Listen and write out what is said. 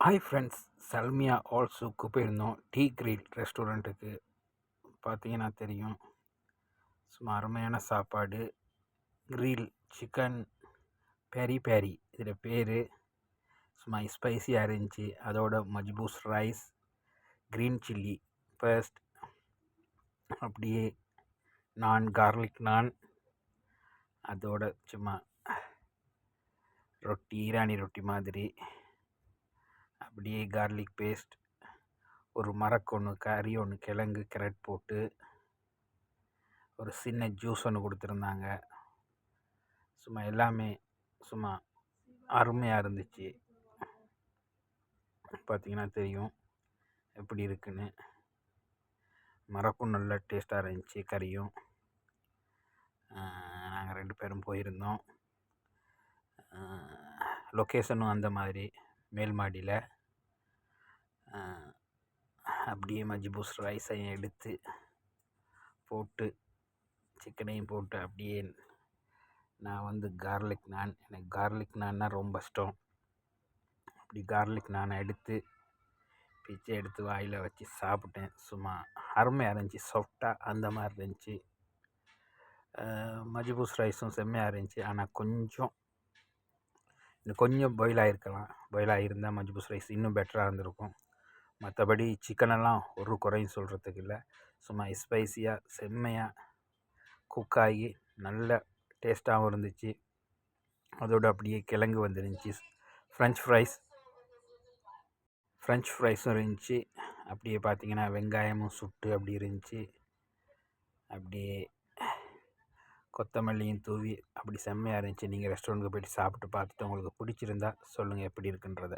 Hi friends Salmiya ஆல்சோக்கு போயிருந்தோம் tea grill ரெஸ்டாரண்ட்டுக்கு பார்த்தீங்கன்னா தெரியும். சும்மா அருமையான சாப்பாடு. கிரில் சிக்கன் பெரி பெரி இதில் பேர். சும்மா ஸ்பைசியாக இருந்துச்சு. அதோட மஜ்பூஸ் ரைஸ் க்ரீன் சில்லி ஃபர்ஸ்ட் அப்படியே நான் கார்லிக் நான் அதோட சும்மா ரொட்டி ஈரானி ரொட்டி மாதிரி. அப்படியே கார்லிக் பேஸ்ட் ஒரு மரக்கொன்று கறி ஒன்று கிழங்கு கேரட் போட்டு ஒரு சின்ன ஜூஸ் ஒன்று கொடுத்துருந்தாங்க. சும்மா எல்லாமே சும்மா அருமையாக இருந்துச்சு. பார்த்தீங்கன்னா தெரியும் எப்படி இருக்குன்னு. மரக்கும் நல்ல டேஸ்ட்டாக இருந்துச்சு கறியும். நாங்கள் ரெண்டு பேரும் போயிருந்தோம். லொக்கேஷனும் அந்த மாதிரி மேல் மாடியில். அப்படியே மஜ்பூஸ் ரைஸையும் எடுத்து போட்டு சிக்கனையும் போட்டு அப்படியே நான் வந்து கார்லிக் நான் எனக்கு கார்லிக் நான்னா ரொம்ப இஷ்டம். அப்படி கார்லிக் நானை எடுத்து பிச்சை எடுத்து வாயில் வச்சு சாப்பிட்டேன். சும்மா அருமையாக இருந்துச்சு சாஃப்டாக அந்த மாதிரி இருந்துச்சு. மஜ்பூஸ் ரைஸும் செம்மையாக இருந்துச்சு. ஆனால் கொஞ்சம் இன்னும் கொஞ்சம் பாயில் ஆகிருக்கலாம் பாயில் இருந்தால் மஜ்பூஸ் ரைஸ் இன்னும் பெட்டராக இருந்திருக்கும். மற்றபடி சிக்கனெல்லாம் ஒரு குறையும் சொல்கிறதுக்கு இல்லை. சும்மா ஸ்பைஸியாக செம்மையாக குக் ஆகி நல்ல டேஸ்ட்டாகவும் இருந்துச்சு. அதோடு அப்படியே கிழங்கு வந்துருந்துச்சு. ஃப்ரெஞ்ச் ஃப்ரைஸ் ஃப்ரெஞ்ச் ஃப்ரைஸும் இருந்துச்சு. அப்படியே பார்த்தீங்கன்னா வெங்காயமும் சுட்டு அப்படி இருந்துச்சு. அப்படியே கொத்தமல்லியும் தூவி அப்படி செம்மையாக இருந்துச்சு. நீங்கள் ரெஸ்டாரண்ட்டுக்கு போய்ட்டு சாப்பிட்டு பார்த்துட்டு உங்களுக்கு பிடிச்சிருந்தா சொல்லுங்கள் எப்படி இருக்குன்றதை.